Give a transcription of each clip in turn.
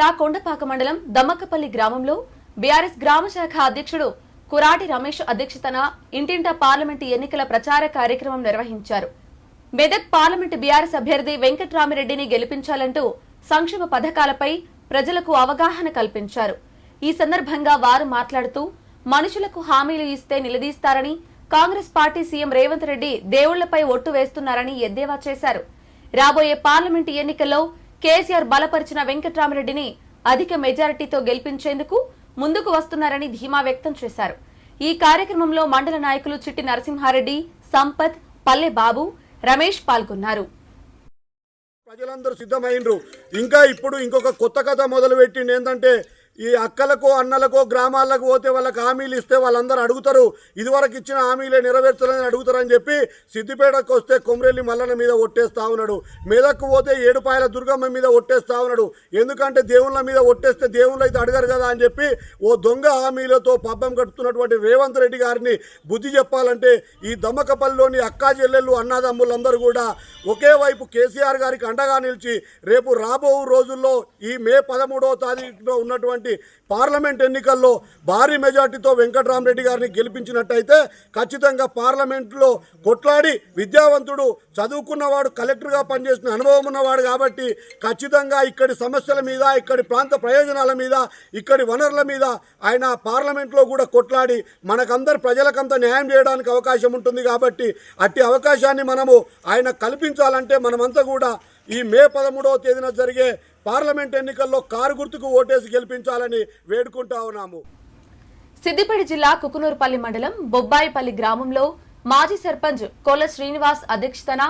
జిల్లా కొండపాక మండలం దమ్మక్కపల్లి గ్రామంలో బీఆర్ఎస్ గ్రామ శాఖ అధ్యక్షుడు కురాటి రమేష్ అధ్యక్షతన ఇంటింటా పార్లమెంటు ఎన్నికల ప్రచార కార్యక్రమం నిర్వహించారు. మెదక్ పార్లమెంటు బీఆర్ఎస్ అభ్యర్థి వెంకట్రామిరెడ్డిని గెలిపించాలంటూ సంక్షేమ పథకాలపై ప్రజలకు అవగాహన కల్పించారు. ఈ సందర్భంగా వారు మాట్లాడుతూ మనుషులకు హామీలు ఇస్తే నిలదీస్తారని కాంగ్రెస్ పార్టీ సీఎం రేవంత్ రెడ్డి దేవుళ్ళపై ఒట్టు వేస్తున్నారని ఎద్దేవా చేశారు. రాబోయే పార్లమెంటు ఎన్నికల్లో కేసీఆర్ బలపరిచిన వెంకట్రామరెడ్డిని అధిక మెజారిటీతో గెలిపించేందుకు ముందుకు వస్తున్నారని ధీమా వ్యక్తం చేశారు. ఈ కార్యక్రమంలో మండల నాయకులు చిట్టి నరసింహారెడ్డి సంపత్ పల్లె బాబు రమేష్ పాల్గొన్నారు. ప్రజలందరూ సిద్ధమైనరు ఇంకా ఇప్పుడు ఇంకొక కొత్త కథ మొదలు ఏంటంటే ఈ అక్కలకు అన్నలకు గ్రామాలకు పోతే వాళ్ళకి హామీలు ఇస్తే వాళ్ళందరూ అడుగుతారు. ఇదివరకు ఇచ్చిన హామీలే నెరవేర్చాలని అడుగుతారని చెప్పి సిద్దిపేటకు వస్తే కొమరెల్లి మల్లన మీద ఒట్టేస్తా ఉన్నాడు. మెదక్కు పోతే ఏడుపాయల దుర్గమ్మ మీద ఒట్టేస్తా ఉన్నాడు. ఎందుకంటే దేవుళ్ళ మీద ఒట్టేస్తే దేవుళ్ళు అయితే అడగరు కదా అని చెప్పి ఓ దొంగ హామీలతో పబ్బం కట్టుతున్నటువంటి రేవంత్ రెడ్డి గారిని బుద్ధి చెప్పాలంటే ఈ దమ్మకపల్లిలోని అక్కా చెల్లెళ్ళు అన్నదమ్ములందరూ కూడా ఒకే వైపు కేసీఆర్ గారికి అండగా నిలిచి రేపు రాబో రోజుల్లో ఈ మే పదమూడవ తారీఖులో ఉన్నటువంటి పార్లమెంట్ ఎన్నికల్లో భారీ మెజార్టీతో వెంకటరామరెడ్డి గారిని గెలిపించినట్టయితే ఖచ్చితంగా పార్లమెంట్లో కొట్లాడి విద్యావంతుడు చదువుకున్నవాడు కలెక్టర్గా పనిచేసిన అనుభవం ఉన్నవాడు కాబట్టి ఖచ్చితంగా ఇక్కడి సమస్యల మీద ఇక్కడి ప్రాంత ప్రయోజనాల మీద ఇక్కడి వనరుల మీద ఆయన పార్లమెంట్లో కూడా కొట్లాడి మనకందరు ప్రజలకంతా న్యాయం చేయడానికి అవకాశం ఉంటుంది కాబట్టి అట్టి అవకాశాన్ని మనము ఆయన కల్పించాలంటే మనమంతా కూడా ఈ మే పదమూడవ తేదీన జరిగే పార్లమెంట్ ఎన్నికల్లో కారు గుర్తుకు ఓటేసి గెలిపించాలని వేడుకుంటా ఉన్నాము. సిద్దిపేట జిల్లా కుకునూరుపల్లి మండలం బొబ్బాయిపల్లి గ్రామంలో మాజీ సర్పంచ్ కోల శ్రీనివాస్ అధ్యక్షతన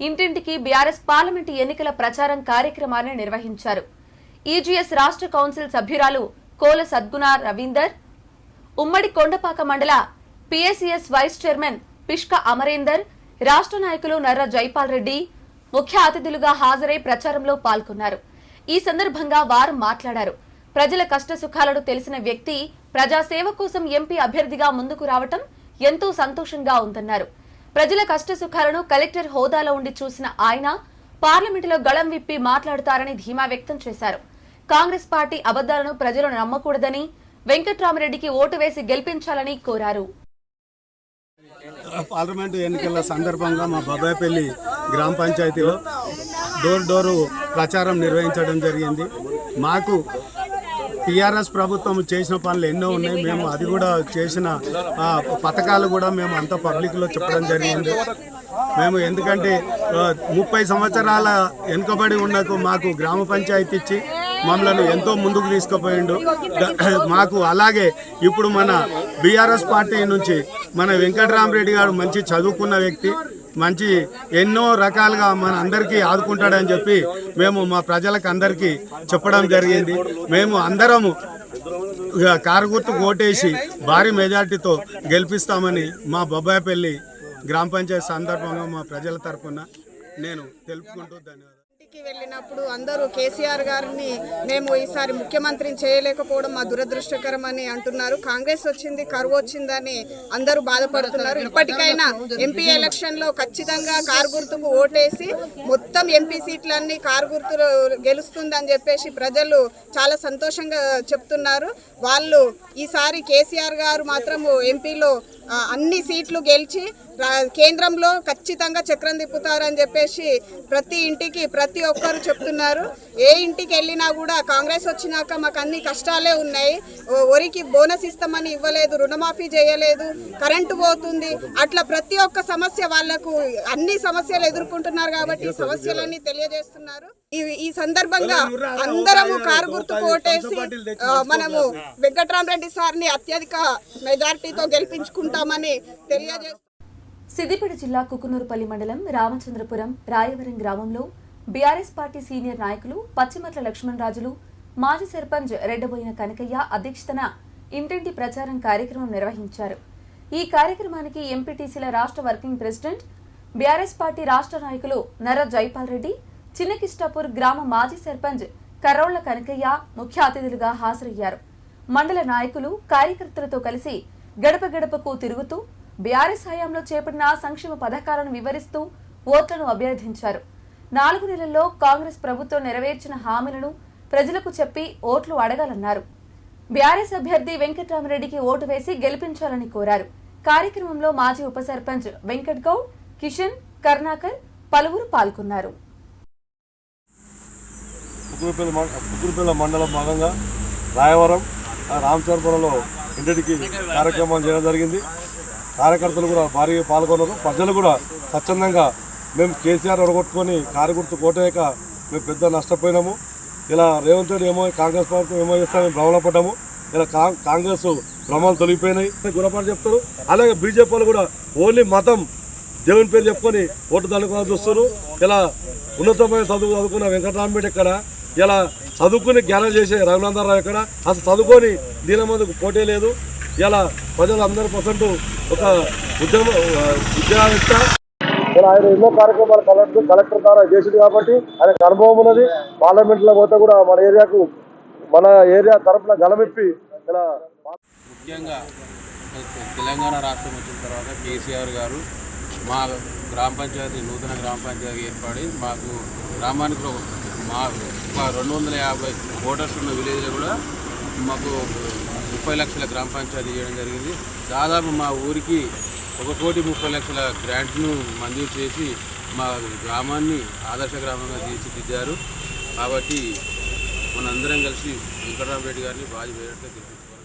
ఇంటింటికి బీఆర్ఎస్ పార్లమెంటు ఎన్నికల ప్రచారం కార్యక్రమాన్ని నిర్వహించారు. ఈజీఎస్ రాష్ట్ర కౌన్సిల్ సభ్యురాలు కోల సద్గుణ రవీందర్ ఉమ్మడి కొండపాక మండల PSCS vice chairman Pishka Amarender రాష్ట్ర నాయకులు నర్ర జైపాల్ రెడ్డి ముఖ్య అతిథులుగా హాజరై ప్రచారంలో పాల్గొన్నారు. ఈ సందర్భంగా వారు మాట్లాడారు. ప్రజల కష్ట సుఖాలను తెలిసిన వ్యక్తి ప్రజాసేవ కోసం ఎంపీ అభ్యర్థిగా ముందుకు రావటం ఎంతో సంతోషంగా ఉందన్నారు. ప్రజల కష్ట సుఖాలను కలెక్టర్ హోదాలో ఉండి చూసిన ఆయన పార్లమెంటులో గళం విప్పి మాట్లాడుతారని ధీమా వ్యక్తం చేశారు. కాంగ్రెస్ పార్టీ అబద్దాలను ప్రజలు నమ్మకూడదని వెంకట్రామరెడ్డికి ఓటు వేసి గెలిపించాలని కోరారు. పార్లమెంటు ఎన్నికల సందర్భంగా మా బాబాయపల్లి గ్రామ పంచాయతీలో డోర్ డోరు ప్రచారం నిర్వహించడం జరిగింది. మాకు టీఆర్ఎస్ ప్రభుత్వం చేసిన పనులు ఎన్నో ఉన్నాయి. మేము అది కూడా చేసిన పథకాలు కూడా మేము అంత పబ్లిక్లో చెప్పడం జరిగింది. మేము ఎందుకంటే ముప్పై సంవత్సరాల వెనుకబడి ఉన్నకు మాకు గ్రామ పంచాయతీ ఇచ్చి మమ్మల్ని ఎంతో ముందుకు తీసుకుపోయిండు. మాకు అలాగే ఇప్పుడు మన బీఆర్ఎస్ పార్టీ నుంచి మన వెంకటరామరెడ్డి గారు మంచి చదువుకున్న వ్యక్తి మంచి ఎన్నో రకాలుగా మన అందరికీ ఆదుకుంటాడని చెప్పి మేము మా ప్రజలకు అందరికీ చెప్పడం జరిగింది. మేము అందరము ఇక కారు గుర్తుకు ఓటేసి భారీ మెజార్టీతో గెలిపిస్తామని మా బొబ్బాయిపల్లి గ్రామ పంచాయతీ సందర్భంగా మా ప్రజల తరఫున నేను తెలుపుకుంటూ ధన్యవాదాలు. ఢిల్లీకి వెళ్ళినప్పుడు అందరూ కేసీఆర్ గారిని మేము ఈసారి ముఖ్యమంత్రిని చేయలేకపోవడం మా దురదృష్టకరం అని అంటున్నారు. కాంగ్రెస్ వచ్చింది కరువు వచ్చిందని అందరూ బాధపడుతున్నారు. ఇప్పటికైనా ఎంపీ ఎలక్షన్లో ఖచ్చితంగా కారు గుర్తుకు ఓటేసి మొత్తం ఎంపీ సీట్లన్నీ కారు గుర్తులు గెలుస్తుందని చెప్పేసి ప్రజలు చాలా సంతోషంగా చెప్తున్నారు. వాళ్ళు ఈసారి కేసీఆర్ గారు మాత్రము ఎంపీలో అన్ని సీట్లు గెలిచి కేంద్రంలో ఖచ్చితంగా చక్రం తిప్పుతారని చెప్పేసి ప్రతి ఇంటికి ప్రతి ఒక్కరు చెప్తున్నారు. ఏ ఇంటికి వెళ్ళినా కూడా కాంగ్రెస్ వచ్చినాక మాకు అన్ని కష్టాలే ఉన్నాయి. వరికి బోనస్ ఇస్తామని ఇవ్వలేదు రుణమాఫీ చేయలేదు కరెంటు పోతుంది. అట్లా ప్రతి ఒక్క సమస్య వాళ్ళకు అన్ని సమస్యలు ఎదుర్కొంటున్నారు కాబట్టి సమస్యలన్నీ తెలియజేస్తున్నారు. ఈ సందర్భంగా అందరము కారు గుర్తుకు ఓటేసి ఆ, మనము వెంకట్రామరెడ్డి సార్ని అత్యధిక మెజార్టీతో గెలిపించుకుంటామని తెలియజేస్తున్నాం సిద్దిపేట జిల్లా కుకునూరుపల్లి మండలం రామచంద్రపురం రాయవరం గ్రామంలో బీఆర్ఎస్ పార్టీ సీనియర్ నాయకులు పచ్చిమట్ల లక్ష్మణరాజులు మాజీ సర్పంచ్ రెడ్డబోయిన కనకయ్య అధ్యక్షతన ఇంటింటి ప్రచారం కార్యక్రమం నిర్వహించారు. ఈ కార్యక్రమానికి ఎంపీటీసీల రాష్ట్ర వర్కింగ్ ప్రెసిడెంట్ బీఆర్ఎస్ పార్టీ రాష్ట్ర నాయకులు నర జైపాల్ రెడ్డి చిన్నకిష్టాపూర్ గ్రామ మాజీ సర్పంచ్ కరోళ్ళ కనకయ్య ముఖ్య అతిథులుగా హాజరయ్యారు. మండల నాయకులు కార్యకర్తలతో కలిసి గడప గడపకు తిరుగుతూ బీఆర్ఎస్ హయాంలో చేపట్టిన సంక్షేమ పథకాలను వివరిస్తూ ఓట్లను అభ్యర్థించారు. నాలుగు నెలల్లో కాంగ్రెస్ ప్రభుత్వం నెరవేర్చిన హామీలను ప్రజలకు చెప్పి ఓట్లు అడగాలన్నారు. బీఆర్ఎస్ అభ్యర్థి వెంకటరామరెడ్డికి ఓటు వేసి గెలిపించాలని కోరారు. కార్యక్రమంలో మాజీ ఉప సర్పంచ్ వెంకట్ గౌడ్ కిషన్ కర్ణాకర్ పలువురు పాల్గొన్నారు. పుకురుపల్లి మండ పుకురుపల్లి మండలం భాగంగా రాయవరం ఆ రామచంద్రపురంలో ఇంటికి కార్యక్రమాలు చేయడం జరిగింది. కార్యకర్తలు కూడా భారీగా పాల్గొన్నారు. ప్రజలు కూడా స్వచ్ఛందంగా మేము కేసీఆర్ ఒడగొట్టుకొని కారు కోటయ్యాక మేము పెద్ద నష్టపోయినాము. ఇలా రేవంత్ రెడ్డి ఏమో కాంగ్రెస్ ప్రభుత్వం ఏమో చేస్తామని భ్రమణపడ్డాము ఇలా కా- కాంగ్రెస్ భ్రమలు తొలగిపోయినాయి. గుణపాఠం చెప్తారు. అలాగే బీజేపీ వాళ్ళు కూడా ఓన్లీ మతం దేవుని పేరు చెప్పుకొని ఓటు దాడుకోవాలని చూస్తారు ఇలా ఉన్నతమైన చదువు చదువుకున్న వెంకటరామరెడ్డి ఇక్కడ ఇలా చదువుకుని జ్ఞానం చేసే రఘునందరావు ఇక్కడ అసలు చదువుకొని దీని మందుకు పోటీ లేదు. ఇలా ప్రజలు అందరి పర్సెంట్ ఒక ఉద్యమ విద్యావేత్త. ఇలా ఆయన ఎన్నో కార్యక్రమాలు కలెక్టర్ కలెక్టర్ ద్వారా చేసింది కాబట్టి ఆయనకు అనుభవం ఉన్నది. పార్లమెంట్లో పోతే కూడా మన ఏరియాకు మన ఏరియా తరఫున గలమెప్పి ఇలా ముఖ్యంగా తెలంగాణ రాష్ట్రం వచ్చిన తర్వాత కేసీఆర్ గారు మా గ్రామ పంచాయతీ నూతన గ్రామ పంచాయతీ ఏర్పడి మాకు గ్రామానికి మా రెండు వందల యాభై ఓటర్స్ ఉన్న విలేజ్లో కూడా మాకు ముప్పై లక్షల గ్రామ పంచాయతీ చేయడం జరిగింది. దాదాపు మా ఊరికి ఒక కోటి ముప్పై లక్షల గ్రాంట్ను మంజూరు చేసి మా గ్రామాన్ని ఆదర్శ గ్రామంగా తీర్చిదిద్దారు. కాబట్టి మనందరం కలిసి వెంకటరామరెడ్డి గారిని బాగా వేయడానికి గెలిపించుకోవాలి.